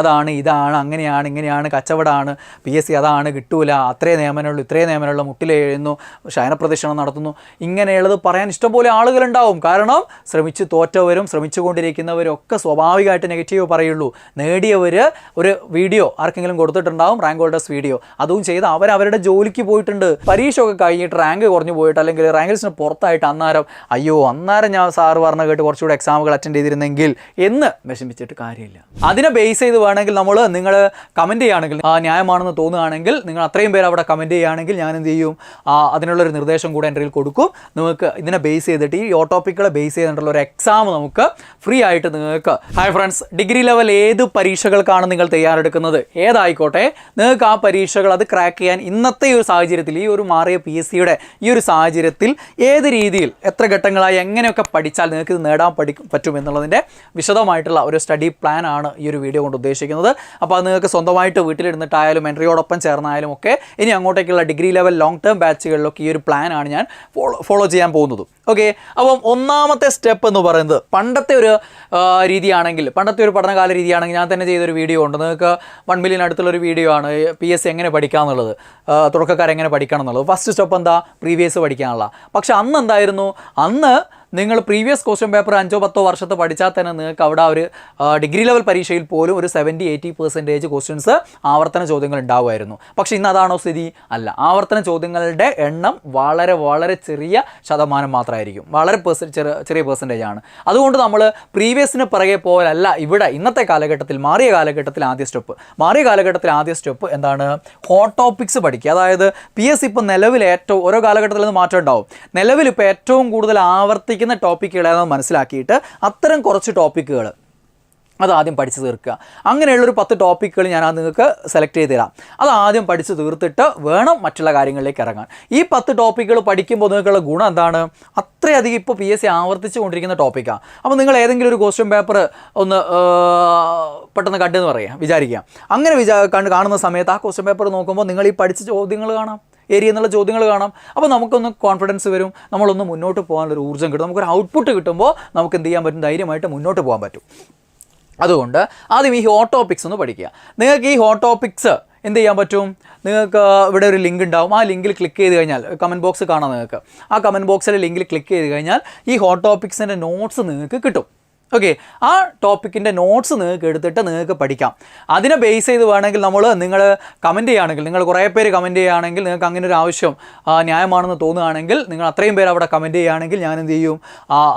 അതാണ് ഇതാണ് അങ്ങനെയാണ് ഇങ്ങനെയാണ് കച്ചവടമാണ് പി എസ് സി അതാണ് കിട്ടൂല അത്രേ നിയമനമുള്ളൂ ഇത്രേ നിയമനമുള്ള മുട്ടിലെഴുന്നു ശയനപ്രദക്ഷിണം നടത്തുന്നു. ഇങ്ങനെയുള്ളത് പറയാൻ ഇഷ്ടംപോലെ ആളുകളുണ്ടാവും. കാരണം ശ്രമിച്ച് തോറ്റവരും ശ്രമിച്ചുകൊണ്ടിരിക്കുന്നവരും ഒക്കെ സ്വാഭാവികമായിട്ട് നെഗറ്റീവ് പറയുള്ളൂ. നേടിയവർ ഒരു വീഡിയോ ആർക്കെങ്കിലും കൊടുത്തിട്ടുണ്ടാവും റാങ്ക് ഹോൾഡേഴ്സ് വീഡിയോ. അതും ചെയ്ത് അവർ അവരുടെ ജോലിക്ക് പോയിട്ടുണ്ട്. പരീക്ഷ ഒക്കെ കഴിഞ്ഞിട്ട് റാങ്ക് കുറഞ്ഞു പോയിട്ട് അല്ലെങ്കിൽ റാങ്ക് ലിസ്റ്റിന് പുറത്തായിട്ട് അന്നേരം അയ്യോ അന്നേരം ഞാൻ സാറ് പറഞ്ഞ കേട്ട് കുറച്ചുകൂടെ എക്സാമുകൾ അറ്റൻഡ് ചെയ്തിരുന്നെങ്കിൽ എന്ന് വിഷമിച്ചിട്ട് കാര്യമില്ല. അതിനെ ബേസ് ചെയ്ത് വേണമെങ്കിൽ നമ്മൾ നിങ്ങൾ കമന്റ് ചെയ്യുകയാണെങ്കിൽ ന്യായമാണെന്ന് തോന്നുകയാണെങ്കിൽ നിങ്ങൾ അത്രയും പേര് അവിടെ കമന്റ് ചെയ്യുകയാണെങ്കിൽ ഞാൻ എന്ത് ചെയ്യും? അതിനുള്ളൊരു നിർദ്ദേശം കൂടെ എന്റെ കൊടുക്കും. നിങ്ങൾക്ക് ഇതിനെ ബേസ് ചെയ്തിട്ട് ഈ ഓട്ടോപ്പിക്കുകളെ ബേസ് ചെയ്തിട്ടുള്ള ഒരു എക്സാം നമുക്ക് ഫ്രീ ആയിട്ട് നിങ്ങൾക്ക് ഹായ് ഫ്രണ്ട്സ് ഡിഗ്രി ലെവൽ ഏത് പരീക്ഷകൾക്കാണ് നിങ്ങൾ തയ്യാറെടുക്കുന്നത്? ഏതായിക്കോട്ടെ നിങ്ങൾക്ക് ആ പരീക്ഷകൾ അത് ക്രാക്ക് ചെയ്യാൻ ഇന്നത്തെ ഒരു സാഹചര്യത്തിൽ ഈ ഒരു മാറിയ പി എസ് സിയുടെ ഈ ഒരു സാഹചര്യത്തിൽ ഏത് രീതിയിൽ എത്ര ഘട്ടങ്ങളായി എങ്ങനെയൊക്കെ പഠിച്ചാൽ നിങ്ങൾക്ക് ഇത് നേടാൻ പറ്റും എന്നുള്ളതിന്റെ വിശദമായിട്ടുള്ള ഒരു സ്റ്റഡി പ്ലാൻ ആണ് ഈ ഒരു വീഡിയോ കൊണ്ട് ഉദ്ദേശിക്കുന്നത്. അപ്പോൾ അത് നിങ്ങൾക്ക് സ്വന്തമായിട്ട് വീട്ടിലിരുന്നിട്ടായാലും എൻട്രിയോടൊപ്പം ചേർന്നായാലും ഒക്കെ ഇനി അങ്ങോട്ടേക്കുള്ള ഡിഗ്രി ലെവൽ ലോങ് ടേം ബാച്ചുകളിലൊക്കെ ഈ ഒരു പ്ലാനാണ് ഞാൻ ഫോളോ ഫോളോ ചെയ്യാൻ പോകുന്നത്. ഓക്കെ അപ്പം ഒന്നാമത്തെ സ്റ്റെപ്പ് എന്ന് പറയുന്നത് പണ്ടത്തെ ഒരു രീതിയാണെങ്കിൽ പണ്ടത്തെ ഒരു പഠനകാല രീതിയാണെങ്കിൽ ഞാൻ തന്നെ ചെയ്തൊരു വീഡിയോ ഉണ്ട്. നിങ്ങൾക്ക് വൺ മില്യൺ അടുത്തുള്ളൊരു വീഡിയോ ആണ്. പി എസ് സി എങ്ങനെ പഠിക്കുക എന്നുള്ളത് തുടക്കക്കാരെങ്ങനെ പഠിക്കണം എന്നുള്ളത് ഫസ്റ്റ് സ്റ്റെപ്പ് എന്താ? പ്രീവിയസ് പഠിക്കാനുള്ള. പക്ഷെ അന്ന് എന്തായിരുന്നു? അന്ന് നിങ്ങൾ പ്രീവിയസ് ക്വസ്റ്റ്യൻ പേപ്പർ അഞ്ചോ പത്തോ വർഷത്തെ പഠിച്ചാൽ തന്നെ നിങ്ങൾക്ക് അവിടെ ഒരു ഡിഗ്രി ലെവൽ പരീക്ഷയിൽ പോലും ഒരു സെവന്റി എയ്റ്റി പെർസെന്റേജ് ക്വസ്റ്റ്യൻസ് ആവർത്തന ചോദ്യങ്ങൾ ഉണ്ടാവുമായിരുന്നു. പക്ഷേ ഇന്ന് അതാണോ സ്ഥിതി? അല്ല. ആവർത്തന ചോദ്യങ്ങളുടെ എണ്ണം വളരെ വളരെ ചെറിയ ശതമാനം മാത്രമായിരിക്കും. വളരെ ചെറിയ പെർസെന്റേജ് ആണ്. അതുകൊണ്ട് നമ്മൾ പ്രീവിയസിന് പിറകെ പോലല്ല ഇവിടെ ഇന്നത്തെ കാലഘട്ടത്തിൽ മാറിയ കാലഘട്ടത്തിൽ ആദ്യ സ്റ്റെപ്പ് മാറിയ കാലഘട്ടത്തിൽ ആദ്യ സ്റ്റെപ്പ് എന്താണ്? ഹോട്ട് ടോപ്പിക്സ് പഠിക്കുക. അതായത് പി എസ് ഇപ്പോൾ നിലവിൽ ഏറ്റവും ഓരോ കാലഘട്ടത്തിൽ മാറ്റം ഉണ്ടാവും. നിലവിൽ ഇപ്പോൾ ഏറ്റവും കൂടുതൽ ആവർത്തിക്കുന്ന ടോപ്പിക്കുകൾ ഏതാണെന്ന് മനസ്സിലാക്കിയിട്ട് അത്തരം കുറച്ച് ടോപ്പിക്കുകൾ അത് ആദ്യം പഠിച്ചു തീർക്കുക. അങ്ങനെയുള്ളൊരു പത്ത് ടോപ്പിക്കുകൾ ഞാൻ നിങ്ങൾക്ക് സെലക്ട് ചെയ്ത് തരാം. അത് ആദ്യം പഠിച്ച് തീർത്തിട്ട് വേണം മറ്റുള്ള കാര്യങ്ങളിലേക്ക് ഇറങ്ങാൻ. ഈ പത്ത് ടോപ്പിക്കുകൾ പഠിക്കുമ്പോൾ നിങ്ങൾക്കുള്ള ഗുണം എന്താണ്? അത്രയധികം ഇപ്പോൾ പി എസ് സി ആവർത്തിച്ചു കൊണ്ടിരിക്കുന്ന ടോപ്പിക്കാണ് അപ്പോൾ നിങ്ങൾ ഏതെങ്കിലും ഒരു ക്വസ്റ്റ്യൻ പേപ്പർ ഒന്ന് പെട്ടെന്ന് കണ്ടെന്ന് പറയാം വിചാരിക്കുക അങ്ങനെ വിചാ കണ്ട് കാണുന്ന സമയത്ത് ആ ക്വസ്റ്റ്യൻ പേപ്പർ നോക്കുമ്പോൾ നിങ്ങൾ ഈ പഠിച്ച ചോദ്യങ്ങൾ കാണാം. ഏരിയ എന്നുള്ള ചോദ്യങ്ങൾ കാണാം. അപ്പോൾ നമുക്കൊന്ന് കോൺഫിഡൻസ് വരും. നമ്മളൊന്ന് മുന്നോട്ട് പോകാനുള്ളൊരു ഊർജം കിട്ടും. നമുക്കൊരു ഔട്ട്പുട്ട് കിട്ടുമ്പോൾ നമുക്ക് എന്ത് ചെയ്യാൻ പറ്റും? ധൈര്യമായിട്ട് മുന്നോട്ട് പോകാൻ പറ്റും. അതുകൊണ്ട് ആദ്യം ഈ ഹോട്ട് ടോപ്പിക്സ് ഒന്ന് പഠിക്കുക. നിങ്ങൾക്ക് ഈ ഹോട്ട് ടോപ്പിക്സ് എന്ത് ചെയ്യാൻ പറ്റും? നിങ്ങൾക്ക് ഇവിടെ ഒരു ലിങ്ക് ഉണ്ടാവും. ആ ലിങ്കിൽ ക്ലിക്ക് ചെയ്ത് കഴിഞ്ഞാൽ കമന്റ് ബോക്സ് കാണാം നിങ്ങൾക്ക്. ആ കമന്റ് ബോക്സിലെ ലിങ്കിൽ ക്ലിക്ക് ചെയ്ത് കഴിഞ്ഞാൽ ഈ ഹോട്ട് ടോപ്പിക്സിന്റെ നോട്ട്സ് നിങ്ങൾക്ക് കിട്ടും. ഓക്കെ ആ ടോപ്പിക്കിന്റെ നോട്ട്സ് നിങ്ങൾക്ക് എടുത്തിട്ട് നിങ്ങൾക്ക് പഠിക്കാം. അതിനെ ബേസ് ചെയ്ത് വേണമെങ്കിൽ നമ്മൾ നിങ്ങൾ കമന്റ് ചെയ്യുകയാണെങ്കിൽ നിങ്ങൾ കുറേ പേര് കമന്റ് ചെയ്യുകയാണെങ്കിൽ നിങ്ങൾക്ക് അങ്ങനെ ഒരു ആവശ്യം ന്യായമാണെന്ന് തോന്നുകയാണെങ്കിൽ നിങ്ങൾ അത്രയും പേര് അവിടെ കമന്റ് ചെയ്യുകയാണെങ്കിൽ ഞാൻ എന്ത് ചെയ്യും?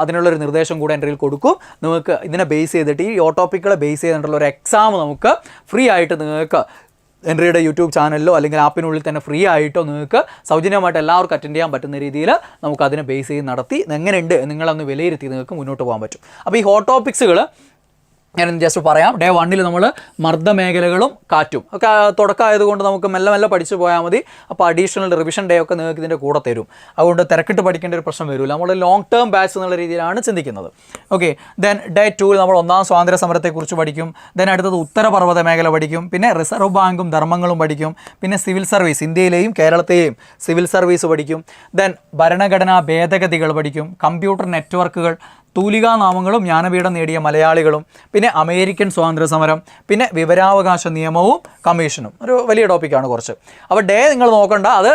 അതിനുള്ളൊരു നിർദ്ദേശം കൂടെ എന്റെ കൊടുക്കും. നിങ്ങൾക്ക് ഇതിനെ ബേസ് ചെയ്തിട്ട് ഈ ഓ ടോപ്പിക്കുകളെ ബേസ് ചെയ്തിട്ടുള്ള ഒരു എക്സാം നമുക്ക് ഫ്രീ ആയിട്ട് നിങ്ങൾക്ക് എൻട്രിയുടെ യൂട്യൂബ് ചാനലിലോ അല്ലെങ്കിൽ ആപ്പിനുള്ളിൽ തന്നെ ഫ്രീ ആയിട്ടോ നിങ്ങൾക്ക് സൗജന്യമായിട്ട് എല്ലാവർക്കും അറ്റൻഡ് ചെയ്യാൻ പറ്റുന്ന രീതിയിൽ നമുക്ക് അതിനെ ബേസ് ചെയ്ത് നടത്തി എങ്ങനെയുണ്ട് നിങ്ങളൊന്ന് വിലയിരുത്തി നിങ്ങൾക്ക് മുന്നോട്ട് പോകാൻ പറ്റും. അപ്പോൾ ഈ ഹോട്ട് ടോപ്പിക്സുകൾ ഞാൻ ജസ്റ്റ് പറയാം. ഡേ വണ്ണിൽ നമ്മൾ മർദ്ദമേഖലകളും കാറ്റും ഒക്കെ തുടക്കമായതുകൊണ്ട് നമുക്ക് മെല്ലെ മെല്ലെ പഠിച്ചു പോയാൽ മതി. അപ്പോൾ അഡീഷണൽ റിവിഷൻ ഡേ ഒക്കെ നിങ്ങൾക്ക് ഇതിന്റെ കൂടെ തരും. അതുകൊണ്ട് തിരക്കിട്ട് പഠിക്കേണ്ട ഒരു പ്രശ്നം വരില്ല നമ്മൾ ലോങ് ടേം ബാച്ച് എന്നുള്ള രീതിയിലാണ് ചിന്തിക്കുന്നത്. ഓക്കെ ദെൻ ഡേ ടൂവിൽ നമ്മൾ ഒന്നാം സ്വാതന്ത്ര്യ സമരത്തെക്കുറിച്ച് പഠിക്കും. ദെൻ അടുത്തത് ഉത്തരപർവത മേഖല പഠിക്കും. പിന്നെ റിസർവ് ബാങ്കും ധർമ്മങ്ങളും പഠിക്കും. പിന്നെ സിവിൽ സർവീസ് ഇന്ത്യയിലെയും കേരളത്തെയും സിവിൽ സർവീസ് പഠിക്കും. ദെൻ ഭരണഘടനാ ഭേദഗതികൾ പഠിക്കും. കമ്പ്യൂട്ടർ നെറ്റ്വർക്കുകൾ തൂലികാനാമങ്ങളും ജ്ഞാനപീഠം നേടിയ മലയാളികളും പിന്നെ അമേരിക്കൻ സ്വാതന്ത്ര്യ സമരം പിന്നെ വിവരാവകാശ നിയമവും കമ്മീഷനും. ഒരു വലിയ ടോപ്പിക്കാണ് കുറച്ച്. അപ്പോൾ ഡേ നിങ്ങൾ നോക്കണ്ട അത്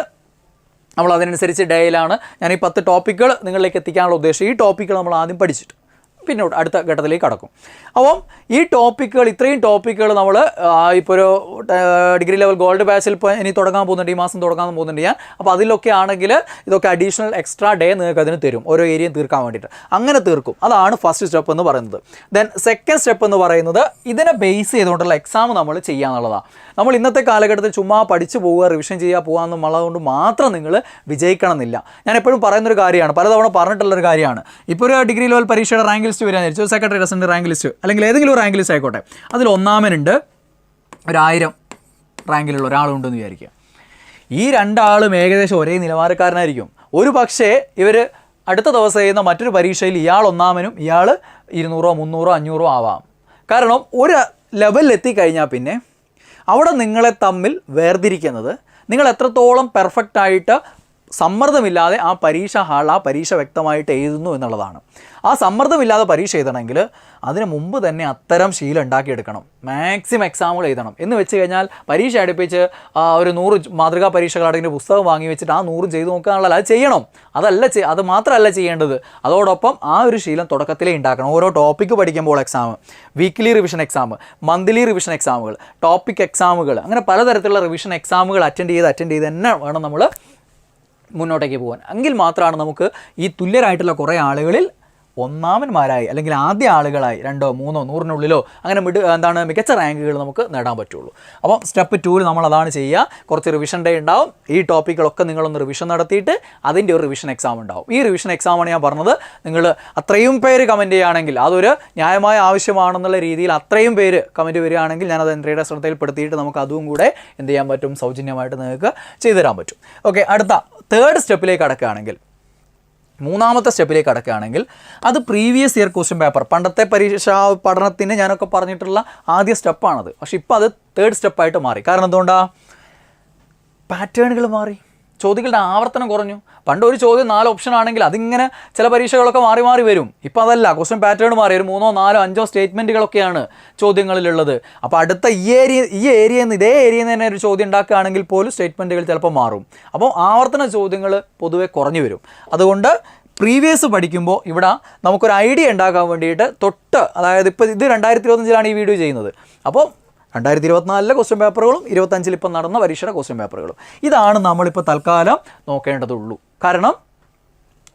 നമ്മൾ അതിനനുസരിച്ച് ഡേയിലാണ് ഞാൻ ഈ പത്ത് ടോപ്പിക്കുകൾ നിങ്ങളിലേക്ക് എത്തിക്കാനുള്ള ഉദ്ദേശം. ഈ ടോപ്പിക്കുകൾ നമ്മൾ ആദ്യം പഠിച്ചിട്ട് പിന്നെ അടുത്ത ഘട്ടത്തിലേക്ക് കടക്കും. അപ്പം ഈ ടോപ്പിക്കുകൾ ഇത്രയും ടോപ്പിക്കുകൾ നമ്മൾ ഇപ്പോൾ ഒരു ഡിഗ്രി ലെവൽ ഗോൾഡ് ബാച്ചിൽ ഇപ്പോൾ ഇനി തുടങ്ങാൻ പോകുന്നുണ്ട് ഈ മാസം തുടങ്ങാൻ പോകുന്നുണ്ട് ഞാൻ. അപ്പോൾ അതിലൊക്കെ ആണെങ്കിൽ ഇതൊക്കെ അഡീഷണൽ എക്സ്ട്രാ ഡേ നിങ്ങൾക്ക് അതിന് തരും. ഓരോ ഏരിയയും തീർക്കാൻ വേണ്ടിയിട്ട്. അങ്ങനെ തീർക്കും. അതാണ് ഫസ്റ്റ് സ്റ്റെപ്പ് എന്ന് പറയുന്നത്. ദെൻ സെക്കൻഡ് സ്റ്റെപ്പ് എന്ന് പറയുന്നത് ഇതിനെ ബേസ് ചെയ്തുകൊണ്ടുള്ള എക്സാം നമ്മൾ ചെയ്യാന്നുള്ളതാണ് നമ്മൾ ഇന്നത്തെ കാലഘട്ടത്തിൽ ചുമ്മാ പഠിച്ചു പോവുക റിവിഷൻ ചെയ്യുക പോകുക എന്നുള്ളതുകൊണ്ട് മാത്രം നിങ്ങൾ വിജയിക്കണം എന്നില്ല ഞാൻ എപ്പോഴും പറയുന്നൊരു കാര്യമാണ് പലതവണ പറഞ്ഞിട്ടുള്ളൊരു കാര്യമാണ്. ഇപ്പോൾ ഒരു ഡിഗ്രി ലെവൽ പരീക്ഷയുടെ റാങ്ക് ലിസ്റ്റ് വരാൻ വിചാരിച്ചു. സെക്രട്ടറി റസിഡന്റ് റാങ്ക് ലിസ്റ്റ് അല്ലെങ്കിൽ ഏതെങ്കിലും ഒരു റാങ്ക് ലിസ്റ്റ് ആയിക്കോട്ടെ. അതിൽ ഒന്നാമനുണ്ട് ഒരായിരം റാങ്കിലുള്ള ഒരാളുണ്ടെന്ന് വിചാരിക്കുക. ഈ രണ്ടാളും ഏകദേശം ഒരേ നിലവാരക്കാരനായിരിക്കും. ഒരു പക്ഷേ ഇവർ അടുത്ത ദിവസം ചെയ്യുന്ന മറ്റൊരു പരീക്ഷയിൽ ഇയാൾ ഒന്നാമനും ഇയാൾ ഇരുന്നൂറോ മുന്നൂറോ അഞ്ഞൂറോ ആവാം. കാരണം ഒരു ലെവലിൽ കഴിഞ്ഞാൽ പിന്നെ അവിടെ നിങ്ങളെ തമ്മിൽ വേർതിരിക്കുന്നത് നിങ്ങൾ എത്രത്തോളം പെർഫെക്റ്റ് ആയിട്ട് സമ്മർദ്ദമില്ലാതെ ആ പരീക്ഷ ഹാൾ ആ പരീക്ഷ വ്യക്തമായിട്ട് എഴുതുന്നു എന്നുള്ളതാണ്. ആ സമ്മർദ്ദമില്ലാതെ പരീക്ഷ എഴുതണമെങ്കിൽ അതിന് മുമ്പ് തന്നെ അത്തരം ശീലം ഉണ്ടാക്കിയെടുക്കണം. മാക്സിമം എക്സാമുകൾ എഴുതണം. എന്ന് വെച്ച് കഴിഞ്ഞാൽ പരീക്ഷ അടുപ്പിച്ച് ഒരു നൂറ് മാതൃകാ പരീക്ഷകളടങ്ങിയ പുസ്തകം വാങ്ങി വെച്ചിട്ട് ആ നൂറും ചെയ്തു നോക്കാനുള്ള അത് ചെയ്യണം. അതല്ല അത് മാത്രമല്ല ചെയ്യേണ്ടത്. അതോടൊപ്പം ആ ഒരു ശീലം തുടക്കത്തിലേ ഉണ്ടാക്കണം. ഓരോ ടോപ്പിക്ക് പഠിക്കുമ്പോൾ exam weekly revision exam monthly revision എക്സാമുകൾ topic എക്സാമുകൾ അങ്ങനെ പലതരത്തിലുള്ള റിവിഷൻ എക്സാമുകൾ അറ്റൻഡ് ചെയ്ത് അറ്റൻഡ് ചെയ്ത് തന്നെ വേണം നമ്മൾ മുന്നോട്ടേക്ക് പോകാൻ എങ്കിൽ മാത്രമാണ് നമുക്ക് ഈ തുല്യരായിട്ടുള്ള കുറേ ആളുകളിൽ ഒന്നാമന്മാരായി അല്ലെങ്കിൽ ആദ്യ ആളുകളായി രണ്ടോ മൂന്നോ നൂറിനുള്ളിലോ അങ്ങനെ മിഡ് എന്താണ് മികച്ച റാങ്കുകൾ നമുക്ക് നേടാൻ പറ്റുള്ളൂ. അപ്പോൾ സ്റ്റെപ്പ് ടൂവിൽ നമ്മൾ അതാണ് ചെയ്യുക. കുറച്ച് റിവിഷൻ ഡേ ഉണ്ടാവും. ഈ ടോപ്പിക്കുകളൊക്കെ നിങ്ങളൊന്ന് റിവിഷൻ നടത്തിയിട്ട് അതിന്റെ ഒരു റിവിഷൻ എക്സാം ഉണ്ടാവും. ഈ റിവിഷൻ എക്സാമാണ് ഞാൻ പറഞ്ഞത്. നിങ്ങൾ അത്രയും പേര് കമന്റ് ചെയ്യുകയാണെങ്കിൽ അതൊരു ന്യായമായ ആവശ്യമാണെന്നുള്ള രീതിയിൽ അത്രയും പേര് കമന്റ് വരികയാണെങ്കിൽ ഞാനത് എൻട്രിയുടെ ശ്രദ്ധയിൽപ്പെടുത്തിയിട്ട് നമുക്ക് അതും കൂടെ എന്ത് ചെയ്യാൻ പറ്റും? സൗജന്യമായിട്ട് നിങ്ങൾക്ക് ചെയ്തു തരാൻ പറ്റും. ഓക്കെ അടുത്ത തേർഡ് സ്റ്റെപ്പിലേക്ക് കടക്കുകയാണെങ്കിൽ മൂന്നാമത്തെ സ്റ്റെപ്പിലേക്ക് അടക്കുകയാണെങ്കിൽ അത് പ്രീവിയസ് ഇയർ ക്വസ്റ്റ്യൻ പേപ്പർ പണ്ടത്തെ പരീക്ഷാ പഠനത്തിന് ഞാനൊക്കെ പറഞ്ഞിട്ടുള്ള ആദ്യ സ്റ്റെപ്പാണത്. പക്ഷേ ഇപ്പോൾ അത് തേർഡ് സ്റ്റെപ്പായിട്ട് മാറി. കാരണം എന്തുകൊണ്ടാണ് പാറ്റേണുകൾ മാറി. ചോദ്യങ്ങളുടെ ആവർത്തനം കുറഞ്ഞു. പണ്ട് ഒരു ചോദ്യം നാല് ഓപ്ഷൻ ആണെങ്കിൽ അതിങ്ങനെ ചില പരീക്ഷകളൊക്കെ മാറി മാറി വരും. ഇപ്പോൾ അതല്ല ക്വസ്റ്റ്യൻ പാറ്റേൺ മാറി. ഒരു മൂന്നോ നാലോ അഞ്ചോ സ്റ്റേറ്റ്മെന്റുകളൊക്കെയാണ് ചോദ്യങ്ങളിലുള്ളത്. അപ്പോൾ അടുത്ത ഈ ഏരിയ ഈ ഏരിയയിൽ നിന്ന് ഇതേ ഏരിയയിൽ നിന്ന് തന്നെ ഒരു ചോദ്യം ഉണ്ടാക്കുകയാണെങ്കിൽ പോലും സ്റ്റേറ്റ്മെന്റുകൾ ചിലപ്പോൾ മാറും. അപ്പോൾ ആവർത്തന ചോദ്യങ്ങൾ പൊതുവെ കുറഞ്ഞു വരും. അതുകൊണ്ട് പ്രീവിയസ് പഠിക്കുമ്പോൾ ഇവിടെ നമുക്കൊരു ഐഡിയ ഉണ്ടാക്കാൻ വേണ്ടിയിട്ട് തൊട്ട് അതായത് ഇപ്പോൾ ഇത് രണ്ടായിരത്തി ഇരുപത്തഞ്ചിലാണ് ഈ വീഡിയോ ചെയ്യുന്നത്. അപ്പോൾ രണ്ടായിരത്തി ഇരുപത്തിനാലിലെ ക്വസ്റ്റ്യൻ പേപ്പറുകളും ഇരുപത്തഞ്ചിൽ ഇപ്പം നടന്ന പരീക്ഷയുടെ ക്വസ്റ്റ്യൻ പേപ്പറുകളും ഇതാണ് നമ്മളിപ്പോൾ തൽക്കാലം നോക്കേണ്ടതുള്ളൂ. കാരണം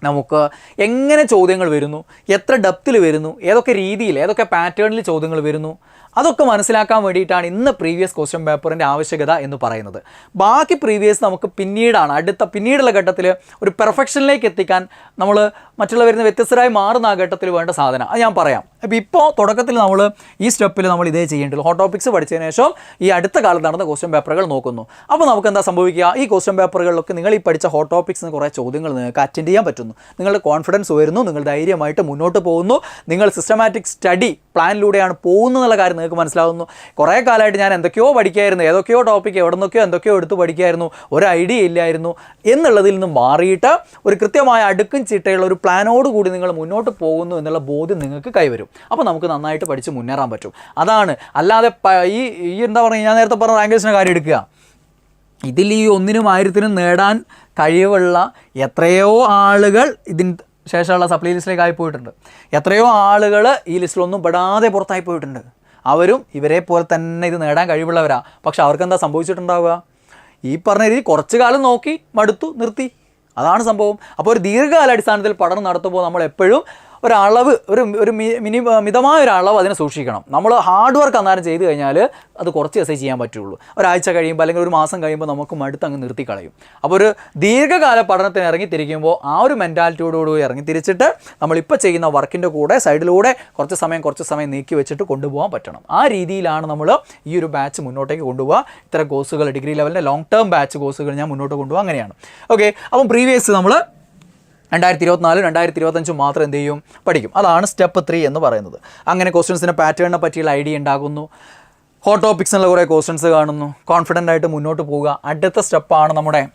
നമുക്ക് എങ്ങനെ ചോദ്യങ്ങൾ വരുന്നു എത്ര ഡെപ്തിൽ വരുന്നു ഏതൊക്കെ രീതിയിൽ ഏതൊക്കെ പാറ്റേണിൽ ചോദ്യങ്ങൾ വരുന്നു അതൊക്കെ മനസ്സിലാക്കാൻ വേണ്ടിയിട്ടാണ് ഇന്ന് പ്രീവിയസ് ക്വസ്റ്റ്യൻ പേപ്പറിന്റെ ആവശ്യകത എന്ന് പറയുന്നത്. ബാക്കി പ്രീവിയസ് നമുക്ക് പിന്നീടാണ് അടുത്ത പിന്നീടുള്ള ഘട്ടത്തിൽ ഒരു പെർഫെക്ഷനിലേക്ക് എത്തിക്കാൻ നമ്മൾ മറ്റുള്ളവരിൽ നിന്ന് വ്യത്യസ്തരായി മാറുന്ന ആ ഘട്ടത്തിൽ വേണ്ട സാധനം. അത് ഞാൻ പറയാം. അപ്പോൾ ഇപ്പോൾ തുടക്കത്തിൽ നമ്മൾ ഈ സ്റ്റെപ്പിൽ നമ്മൾ ഇതേ ചെയ്യേണ്ടത്. ഹോട്ട് ടോപ്പിക്സ് പഠിച്ചതിന് ശേഷം ഈ അടുത്ത കാലത്ത് നടന്ന ക്വസ്റ്റ്യൻ പേപ്പറുകൾ നോക്കുന്നു. അപ്പോൾ നമുക്ക് എന്താ സംഭവിക്കുക? ഈ ക്വസ്റ്റ്യൻ പേപ്പറുകളിലൊക്കെ നിങ്ങൾ ഈ പഠിച്ച ഹോട്ട് ടോപ്പിക്സ് കുറേ ചോദ്യങ്ങൾ നിങ്ങൾക്ക് അറ്റൻഡ് ചെയ്യാൻ പറ്റുന്നു. നിങ്ങളുടെ കോൺഫിഡൻസ് വരുന്നു നിങ്ങൾ ധൈര്യമായിട്ട് മുന്നോട്ട് പോകുന്നു. നിങ്ങൾ സിസ്റ്റമാറ്റിക് സ്റ്റഡി പ്ലാനിലൂടെയാണ് പോകുന്നത് എന്നുള്ള കാര്യം നിങ്ങൾക്ക് മനസ്സിലാവുന്നു. കുറേ കാലമായിട്ട് ഞാൻ എന്തൊക്കെയോ പഠിക്കായിരുന്നു ഏതൊക്കെയോ ടോപ്പിക്ക് എവിടെ നിന്നൊക്കെയോ എന്തൊക്കെയോ എടുത്ത് പഠിക്കായിരുന്നു ഒരു ഐഡിയ ഇല്ലായിരുന്നു എന്നുള്ളതിൽ നിന്ന് മാറിയിട്ട് ഒരു കൃത്യമായ അടുക്കും ചിട്ടയുള്ള ഒരു പ്ലാനോട് കൂടി നിങ്ങൾ മുന്നോട്ട് പോകുന്നു എന്നുള്ള ബോധ്യം നിങ്ങൾക്ക് കൈവരും. അപ്പോൾ നമുക്ക് നന്നായിട്ട് പഠിച്ച് മുന്നേറാൻ പറ്റും. അതാണ്. അല്ലാതെ ഈ ഈ എന്താ പറയുക ഞാൻ നേരത്തെ പറഞ്ഞ റാങ്കേഴ്സിന് കാര്യം എടുക്കുക. ഇതിൽ ഈ ഒന്നിനും ആയിരത്തിനും നേടാൻ കഴിവുള്ള എത്രയോ ആളുകൾ ഇതിന് ശേഷമുള്ള സപ്ലൈ ലിസ്റ്റിലേക്ക് ആയി പോയിട്ടുണ്ട്. എത്രയോ ആളുകൾ ഈ ലിസ്റ്റിലൊന്നും പെടാതെ പുറത്തായി പോയിട്ടുണ്ട്. അവരും ഇവരെ പോലെ തന്നെ ഇത് നേടാൻ കഴിവുള്ളവരാ. പക്ഷെ അവർക്കെന്താ സംഭവിച്ചിട്ടുണ്ടാവുക? ഈ പറഞ്ഞ രീതി കുറച്ച് കാലം നോക്കി മടുത്തു നിർത്തി. അതാണ് സംഭവം. അപ്പോൾ ഒരു ദീർഘകാലാടിസ്ഥാനത്തിൽ പഠനം നടത്തുമ്പോൾ നമ്മൾ എപ്പോഴും ഒരളവ് ഒരു ഒരു മിനി മിതമായ ഒരു അളവ് അതിനെ സൂക്ഷിക്കണം. നമ്മൾ ഹാർഡ് വർക്ക് അന്നേരം ചെയ്ത് കഴിഞ്ഞാൽ അത് കുറച്ച് ദിവസമേ ചെയ്യാൻ പറ്റുള്ളൂ. ഒരാഴ്ച കഴിയുമ്പോൾ അല്ലെങ്കിൽ ഒരു മാസം കഴിയുമ്പോൾ നമുക്ക് മടുത്ത് അങ്ങ് നിർത്തി കളയും അപ്പോൾ ഒരു ദീർഘകാല പഠനത്തിന് ഇറങ്ങി തിരിക്കുമ്പോൾ ആ ഒരു മെന്റാലിറ്റിയോടുകൂടി ഇറങ്ങി തിരിച്ചിട്ട് നമ്മളിപ്പോൾ ചെയ്യുന്ന വർക്കിന്റെ കൂടെ സൈഡിലൂടെ കുറച്ച് സമയം കുറച്ച് സമയം നീക്കി വെച്ചിട്ട് കൊണ്ടുപോകാൻ പറ്റണം. ആ രീതിയിലാണ് നമ്മൾ ഈ ഒരു ബാച്ച് മുന്നോട്ടേക്ക് കൊണ്ടുപോകുക ഇത്തരം കോഴ്സുകൾ ഡിഗ്രി ലെവലിന്റെ ലോങ് ടേം ബാച്ച് കോഴ്സുകൾ ഞാൻ മുന്നോട്ട് കൊണ്ടുപോകുക അങ്ങനെയാണ്. ഓക്കെ അപ്പം പ്രീവിയസ് നമ്മൾ രണ്ടായിരത്തി ഇരുപത്തിനാല് രണ്ടായിരത്തി ഇരുപത്തഞ്ചും മാത്രം എന്ത് ചെയ്യും? പഠിക്കും. അതാണ് സ്റ്റെപ്പ് ത്രീ എന്ന് പറയുന്നത്. അങ്ങനെ ക്വസ്റ്റ്യൻസിന്റെ പാറ്റേണിനെ പറ്റിയുള്ള ഐഡിയ ഉണ്ടാകുന്നു. ഹോട്ട് ടോപ്പിക്സ് എന്നുള്ള കുറേ ക്വസ്റ്റ്യൻസ് കാണുന്നു. കോൺഫിഡന്റ് ആയിട്ട് മുന്നോട്ട് പോവുക. അടുത്ത സ്റ്റെപ്പാണ് നമ്മുടെ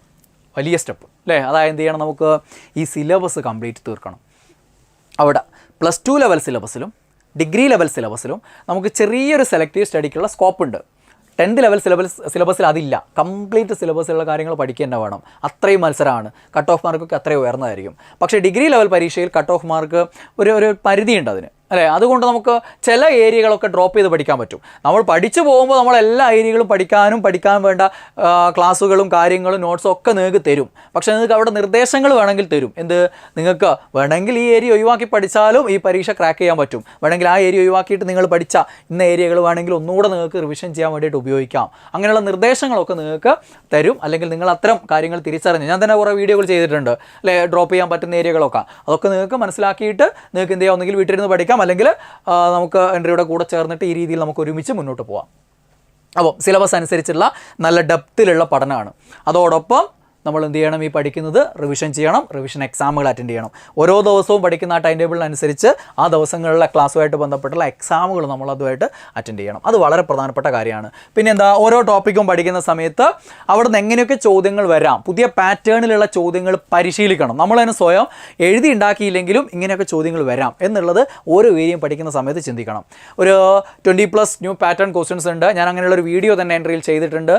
വലിയ സ്റ്റെപ്പ് അല്ലേ? അതായത് എന്ത് ചെയ്യണം നമുക്ക്? ഈ സിലബസ് കംപ്ലീറ്റ് തീർക്കണം. അവിടെ പ്ലസ് ടു ലെവൽ സിലബസിലും ഡിഗ്രി ലെവൽ സിലബസിലും നമുക്ക് ചെറിയൊരു സെലക്റ്റീവ് സ്റ്റഡിക്കുള്ള സ്കോപ്പ് ഉണ്ട്. ടെൻത്ത് ലെവൽ സിലബസ് സിലബസിൽ അതില്ല. കംപ്ലീറ്റ് സിലബസിലുള്ള കാര്യങ്ങൾ പഠിക്കുക തന്നെ വേണം. അത്രയും മത്സരമാണ്. കട്ട് ഓഫ് മാർക്കൊക്കെ അത്രയും ഉയർന്നതായിരിക്കും. പക്ഷേ ഡിഗ്രി ലെവൽ പരീക്ഷയിൽ കട്ട് ഓഫ് മാർക്ക് ഒരു ഒരു പരിധിയുണ്ട് അതിന്. അല്ലേ? അതുകൊണ്ട് നമുക്ക് ചില ഏരിയകളൊക്കെ ഡ്രോപ്പ് ചെയ്ത് പഠിക്കാൻ പറ്റും. നമ്മൾ പഠിച്ചു പോകുമ്പോൾ നമ്മൾ എല്ലാ ഏരിയകളും പഠിക്കാനും പഠിക്കാൻ വേണ്ട ക്ലാസ്സുകളും കാര്യങ്ങളും നോട്ട്സും ഒക്കെ നിങ്ങൾക്ക് തരും. പക്ഷേ നിങ്ങൾക്ക് അവിടെ നിർദ്ദേശങ്ങൾ വേണമെങ്കിൽ തരും. എന്ത്? നിങ്ങൾക്ക് വേണമെങ്കിൽ ഈ ഏരിയ ഒഴിവാക്കി പഠിച്ചാലും ഈ പരീക്ഷ ക്രാക്ക് ചെയ്യാൻ പറ്റും. വേണമെങ്കിൽ ആ ഏരിയ ഒഴിവാക്കിയിട്ട് നിങ്ങൾ പഠിച്ച ഇന്ന ഏരിയകൾ വേണമെങ്കിൽ ഒന്നുകൂടെ നിങ്ങൾക്ക് റിവിഷൻ ചെയ്യാൻ വേണ്ടിയിട്ട് ഉപയോഗിക്കാം. അങ്ങനെയുള്ള നിർദ്ദേശങ്ങളൊക്കെ നിങ്ങൾക്ക് തരും. അല്ലെങ്കിൽ നിങ്ങൾ അത്തരം കാര്യങ്ങൾ തിരിച്ചറിഞ്ഞ് ഞാൻ തന്നെ കുറേ വീഡിയോകൾ ചെയ്തിട്ടുണ്ട്. അല്ലെ? ഡ്രോപ്പ് ചെയ്യാൻ പറ്റുന്ന ഏരിയകളൊക്കെ. അതൊക്കെ നിങ്ങൾക്ക് മനസ്സിലാക്കിയിട്ട് നിങ്ങൾക്ക് എന്ത് ചെയ്യാം? ഒന്നെങ്കിൽ വീട്ടിലിരുന്ന് പഠിക്കാം. അല്ലെങ്കിൽ ആ, നമുക്ക് എൻട്രിയുടെ കൂടെ ചേർന്നിട്ട് ഈ രീതിയിൽ നമുക്ക് ഒരുമിച്ച് മുന്നോട്ട് പോവാം. അപ്പോൾ സിലബസ് അനുസരിച്ചുള്ള നല്ല ഡെപ്തിലുള്ള പഠനമാണ്. അതോടൊപ്പം നമ്മൾ എന്ത് ചെയ്യണം? ഈ പഠിക്കുന്നത് റിവിഷൻ ചെയ്യണം റിവിഷൻ എക്സാമുകൾ അറ്റൻഡ് ചെയ്യണം. ഓരോ ദിവസവും പഠിക്കുന്ന ആ ടൈം ടേബിളിനനുസരിച്ച് ആ ദിവസങ്ങളിലെ ക്ലാസ്സുമായിട്ട് ബന്ധപ്പെട്ടുള്ള എക്സാമുകൾ നമ്മൾ അതുമായിട്ട് അറ്റൻഡ് ചെയ്യണം. അത് വളരെ പ്രധാനപ്പെട്ട കാര്യമാണ്. പിന്നെ എന്താ? ഓരോ ടോപ്പിക്കും പഠിക്കുന്ന സമയത്ത് അവിടെ നിന്ന് എങ്ങനെയൊക്കെ ചോദ്യങ്ങൾ വരാം? പുതിയ പാറ്റേണിലുള്ള ചോദ്യങ്ങൾ പരിശീലിക്കണം. നമ്മൾ തന്നെ സ്വയം എഴുതി ഉണ്ടാക്കിയില്ലെങ്കിലും ഇങ്ങനെയൊക്കെ ചോദ്യങ്ങൾ വരാം എന്നുള്ളത് ഓരോ ഏരിയയും പഠിക്കുന്ന സമയത്ത് ചിന്തിക്കണം. ഒരു twenty plus new pattern questions ഉണ്ട്. ഞാൻ അങ്ങനെയുള്ള ഒരു വീഡിയോ തന്നെ എൻട്രിയിൽ ചെയ്തിട്ടുണ്ട്.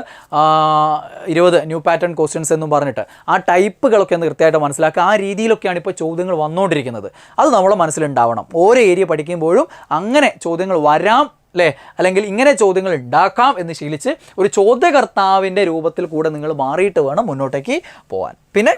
ഇരുപത് ന്യൂ പാറ്റേൺ ക്വസ്റ്റ്യൻസ് എന്നും പറഞ്ഞിട്ട് ആ ടൈപ്പുകളൊക്കെ ഒന്ന് കൃത്യമായിട്ട് മനസ്സിലാക്കുക. ആ രീതിയിലൊക്കെയാണ് ഇപ്പോൾ ചോദ്യങ്ങൾ വന്നുകൊണ്ടിരിക്കുന്നത്. അത് നമ്മളെ മനസ്സിലുണ്ടാവണം. ഓരോ ഏരിയ പഠിക്കുമ്പോഴും അങ്ങനെ ചോദ്യങ്ങൾ വരാം അല്ലേ അല്ലെങ്കിൽ ഇങ്ങനെ ചോദ്യങ്ങൾ ഉണ്ടാക്കാം എന്ന് ശീലിച്ച് ഒരു ചോദ്യകർത്താവിന്റെ രൂപത്തിൽ കൂടെ നിങ്ങൾ മാറിയിട്ട് വേണം മുന്നോട്ടേക്ക് പോകാൻ പിന്നെ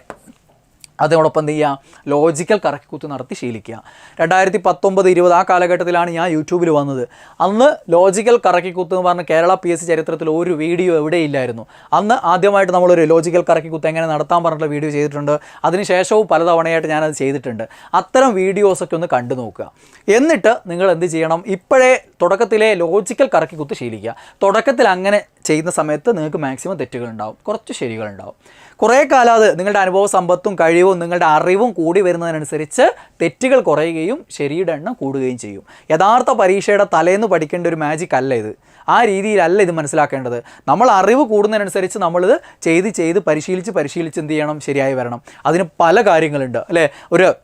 അതോടൊപ്പം എന്ത് ചെയ്യുക ലോജിക്കൽ കറക്കിക്കുത്ത് നടത്തി ശീലിക്കുക. രണ്ടായിരത്തി പത്തൊമ്പത് ഇരുപത് ആ കാലഘട്ടത്തിലാണ് ഞാൻ യൂട്യൂബിൽ വന്നത്. അന്ന് ലോജിക്കൽ കറക്കിക്കുത്ത് എന്ന് പറഞ്ഞ കേരള പി എസ് സി ചരിത്രത്തിൽ ഒരു വീഡിയോ എവിടെയില്ലായിരുന്നു അന്ന് ആദ്യമായിട്ട് നമ്മളൊരു ലോജിക്കൽ കറക്കിക്കുത്ത് എങ്ങനെ നടത്താൻ പറഞ്ഞിട്ടുള്ള വീഡിയോ ചെയ്തിട്ടുണ്ട്. അതിനുശേഷവും പലതവണയായിട്ട് ഞാനത് ചെയ്തിട്ടുണ്ട്. അത്തരം വീഡിയോസൊക്കെ ഒന്ന് കണ്ടു നോക്കുക. എന്നിട്ട് നിങ്ങൾ എന്ത് ചെയ്യണം? ഇപ്പോഴേ തുടക്കത്തിലെ ലോജിക്കൽ കറക്കിക്കുത്ത് ശീലിക്കുക. തുടക്കത്തിൽ അങ്ങനെ ചെയ്യുന്ന സമയത്ത് നിങ്ങൾക്ക് മാക്സിമം തെറ്റുകൾ ഉണ്ടാവും കുറച്ച് ശരികൾ ഉണ്ടാവും കുറേ കാലം അത് നിങ്ങളുടെ അനുഭവ സമ്പത്തും കഴിവും നിങ്ങളുടെ അറിവും കൂടി വരുന്നതിനനുസരിച്ച് തെറ്റുകൾ കുറയുകയും ശരിയുടെ എണ്ണം കൂടുകയും ചെയ്യും. യഥാർത്ഥ പരീക്ഷയുടെ തലേന്ന് പഠിക്കേണ്ട ഒരു മാജിക് അല്ല ഇത്. ആ രീതിയിലല്ല ഇത് മനസ്സിലാക്കേണ്ടത്. നമ്മൾ അറിവ് കൂടുന്നതിനനുസരിച്ച് നമ്മളിത് ചെയ്ത് ചെയ്ത് പരിശീലിച്ച് പരിശീലിച്ച് എന്ത് ചെയ്യണം? ശരിയായി വരണം. അതിന് പല കാര്യങ്ങളുണ്ട്. അല്ലേ? ഒരു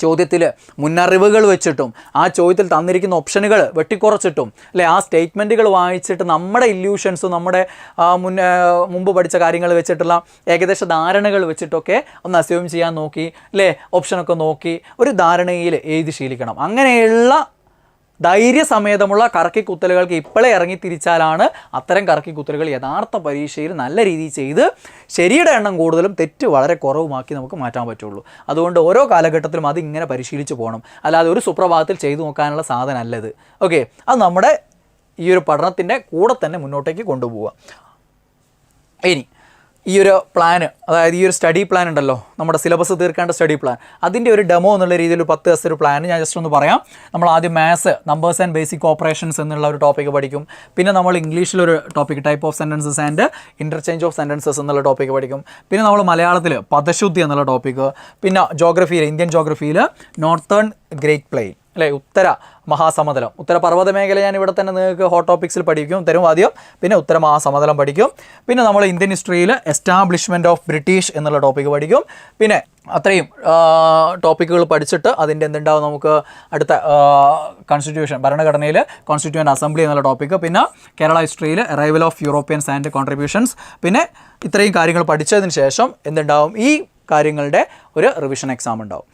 ചോദ്യത്തിൽ മുന്നറിവുകൾ വെച്ചിട്ടും ആ ചോദ്യത്തിൽ തന്നിരിക്കുന്ന ഓപ്ഷനുകൾ വെട്ടിക്കുറച്ചിട്ടും അല്ലെ ആ സ്റ്റേറ്റ്മെന്റുകൾ വായിച്ചിട്ട് നമ്മുടെ ഇല്യൂഷൻസും നമ്മുടെ മുൻ മുമ്പ് പഠിച്ച കാര്യങ്ങൾ വെച്ചിട്ടുള്ള ഏകദേശ ധാരണകൾ വെച്ചിട്ടൊക്കെ ഒന്ന് അസ്യൂം ചെയ്യാൻ നോക്കി അല്ലേ ഓപ്ഷനൊക്കെ നോക്കി ഒരു ധാരണയിൽ എഴുതി ശീലിക്കണം. അങ്ങനെയുള്ള ധൈര്യസമേതമുള്ള കറക്കിക്കുത്തലുകൾക്ക് ഇപ്പോഴേ ഇറങ്ങി തിരിച്ചാലാണ് അത്തരം കറക്കിക്കുത്തലുകൾ യഥാർത്ഥ പരീക്ഷയിൽ നല്ല രീതിയിൽ ചെയ്ത് ശരിയുടെ എണ്ണം കൂടുതലും തെറ്റ് വളരെ കുറവുമാക്കി നമുക്ക് മാറ്റാൻ പറ്റുള്ളൂ. അതുകൊണ്ട് ഓരോ കാലഘട്ടത്തിലും അത് ഇങ്ങനെ പരിശീലിച്ച് പോകണം. അല്ലാതെ ഒരു സുപ്രഭാതത്തിൽ ചെയ്തു നോക്കാനുള്ള സാധനം ഇത് ഓക്കെ അത് നമ്മുടെ ഈ ഒരു പഠനത്തിന്റെ കൂടെ തന്നെ മുന്നോട്ടേക്ക് കൊണ്ടുപോവുക. ഇനി ഈ ഒരു പ്ലാന് അതായത് ഈ ഒരു സ്റ്റഡി പ്ലാൻ ഉണ്ടല്ലോ. നമ്മുടെ സിലബസ് തീർക്കേണ്ട സ്റ്റഡി പ്ലാൻ അതിന്റെ ഒരു ഡെമോ എന്നുള്ള രീതിയിൽ ഒരു പത്ത് ദിവസത്തെ ഒരു പ്ലാൻ ഞാൻ ജസ്റ്റ് ഒന്ന് പറയാം. നമ്മൾ ആദ്യം maths numbers and basic operations എന്നുള്ള ഒരു ടോപ്പിക്ക് പഠിക്കും. പിന്നെ നമ്മൾ ഇംഗ്ലീഷിലൊരു topic type of sentences and interchange of sentences എന്നുള്ള ടോപ്പിക്ക് പഠിക്കും. പിന്നെ നമ്മൾ മലയാളത്തിൽ പദശുദ്ധി എന്നുള്ള ടോപ്പിക്ക് പിന്നെ ജോഗ്രഫിയിൽ ഇന്ത്യൻ ജോഗ്രഫിയിൽ നോർത്തേൺ ഗ്രേറ്റ് പ്ലെയിൻ അല്ലേ ഉത്തര മഹാസമതലം. ഉത്തര പർവത മേഖല ഞാൻ ഇവിടെ തന്നെ നിങ്ങൾക്ക് ഹോട്ട് ടോപ്പിക്സിൽ പഠിക്കും തരും ആദ്യം. പിന്നെ ഉത്തര മഹാസമതലം പഠിക്കും. പിന്നെ നമ്മൾ ഇന്ത്യൻ ഹിസ്റ്ററിയിൽ എസ്റ്റാബ്ലിഷ്മെന്റ് ഓഫ് ബ്രിട്ടീഷ് എന്നുള്ള ടോപ്പിക്ക് പഠിക്കും. പിന്നെ അത്രയും ടോപ്പിക്കുകൾ പഠിച്ചിട്ട് അതിന്റെ എന്തുണ്ടാവും നമുക്ക് അടുത്ത കോൺസ്റ്റിറ്റ്യൂഷൻ ഭരണഘടനയിൽ കോൺസ്റ്റിറ്റ്യൂന്റ് അസംബ്ലി എന്നുള്ള ടോപ്പിക്ക് പിന്നെ കേരള ഹിസ്റ്ററിയിൽ arrival of Europeans and contributions പിന്നെ ഇത്രയും കാര്യങ്ങൾ പഠിച്ചതിന് ശേഷം എന്തുണ്ടാവും? ഈ കാര്യങ്ങളുടെ ഒരു റിവിഷൻ എക്സാം ഉണ്ടാവും.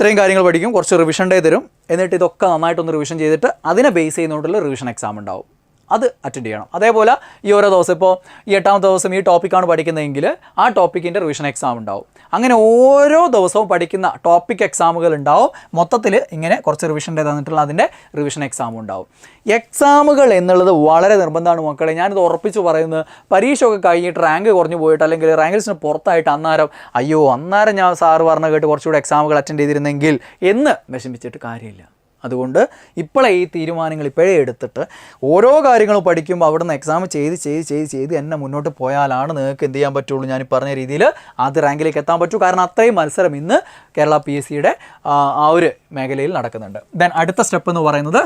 ഇത്രയും കാര്യങ്ങൾ പഠിക്കും കുറച്ച് റിവിഷൻ ഡേ തരും. എന്നിട്ട് ഇതൊക്കെ നന്നായിട്ടൊന്ന് റിവിഷൻ ചെയ്തിട്ട് അതിനെ ബേസ് ചെയ്യുന്നതുകൊണ്ടുള്ള റിവിഷൻ എക്സാം ഉണ്ടാവും. അത് അറ്റൻഡ് ചെയ്യണം. അതേപോലെ ഈ ഓരോ ദിവസം ഇപ്പോൾ ഈ എട്ടാമത്തെ ദിവസം ഈ ടോപ്പിക്കാണ് പഠിക്കുന്നതെങ്കിൽ ആ ടോപ്പിക്കിന്റെ റിവിഷൻ എക്സാം ഉണ്ടാവും. അങ്ങനെ ഓരോ ദിവസവും പഠിക്കുന്ന ടോപ്പിക് എക്സാമുകൾ ഉണ്ടാവും. മൊത്തത്തിൽ ഇങ്ങനെ കുറച്ച് റിവിഷൻ ഡേ തന്നിട്ടുള്ള അതിന്റെ റിവിഷൻ എക്സാം ഉണ്ടാവും. എക്സാമുകൾ എന്നുള്ളത് വളരെ നിർബന്ധമാണ് മക്കളെ. ഞാനിത് ഉറപ്പിച്ച് പറയുന്നത് പരീക്ഷയൊക്കെ കഴിഞ്ഞിട്ട് റാങ്ക് കുറഞ്ഞു പോയിട്ട് അല്ലെങ്കിൽ റാങ്ക് ലിസ്റ്റിന് പുറത്തായിട്ട് അന്നേരം അയ്യോ അന്നേരം ഞാൻ സാറ് പറഞ്ഞ കേട്ട് കുറച്ചുകൂടെ എക്സാമുകൾ അറ്റൻഡ് ചെയ്തിരുന്നെങ്കിൽ എന്ന് വിഷമിച്ചിട്ട് കാര്യമില്ല. അതുകൊണ്ട് ഇപ്പോഴേ ഈ തീരുമാനങ്ങൾ ഇപ്പോഴേ എടുത്തിട്ട് ഓരോ കാര്യങ്ങളും പഠിക്കുമ്പോൾ അവിടെ നിന്ന് എക്സാം ചെയ്ത് ചെയ്ത് ചെയ്ത് ചെയ്ത് എന്നെ മുന്നോട്ട് പോയാലാണ് നിങ്ങൾക്ക് എന്ത് ചെയ്യാൻ പറ്റുള്ളൂ ഞാൻ പറഞ്ഞ രീതിയിൽ ആദ്യ റാങ്കിലേക്ക് എത്താൻ പറ്റൂ. കാരണം അത്രയും മത്സരം ഇന്ന് കേരള പി എസ് സിയുടെ ആ ഒരു മേഖലയിൽ നടക്കുന്നുണ്ട്. ദെൻ അടുത്ത സ്റ്റെപ്പ് എന്ന് പറയുന്നത്